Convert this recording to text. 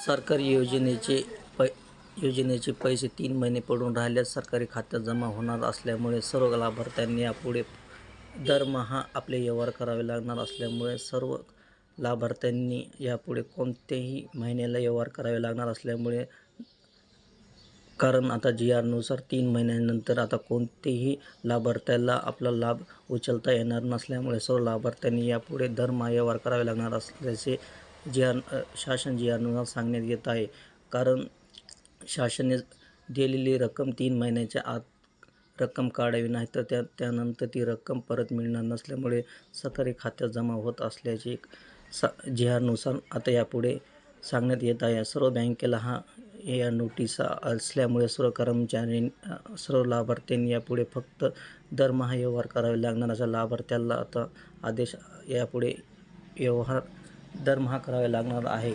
सरकारी योजनेचे पै योजनेचे पैसे तीन महिने पडून राहिल्यास सरकारी खात्यात जमा होणार असल्यामुळे सर्व लाभार्थ्यांनी यापुढे दरमहा आपले व्यवहार करावे लागणार असल्यामुळे सर्व लाभार्थ्यांनी यापुढे कोणत्याही महिन्याला व्यवहार करावे लागणार असल्यामुळे कारण आता जी आरनुसार तीन महिन्यानंतर आता कोणतेही लाभार्थ्याला आपला लाभ उचलता येणार नसल्यामुळे सर्व लाभार्थ्यांनी यापुढे दरमहा व्यवहार करावे लागणार असल्याचे जे आर शासन जे आरनुसार सांगण्यात येत आहे. कारण शासनाने दिलेली रक्कम तीन महिन्याच्या आत रक्कम काढावी नाही तर त्या त्यानंतर ती रक्कम परत मिळणार नसल्यामुळे सरकारी खात्यात जमा होत असल्याचे एक सा जिहानुसार आरनुसार आता यापुढे सांगण्यात येत आहे. सर्व बँकेला हा या नोटिसा असल्यामुळे सर्व कर्मचारी सर्व लाभार्थ्यांनी यापुढे फक्त दरमहा व्यवहार करावे लागणार असा लाभार्थ्याला आता आदेश यापुढे व्यवहार दरमहा करावे लागणार आहे.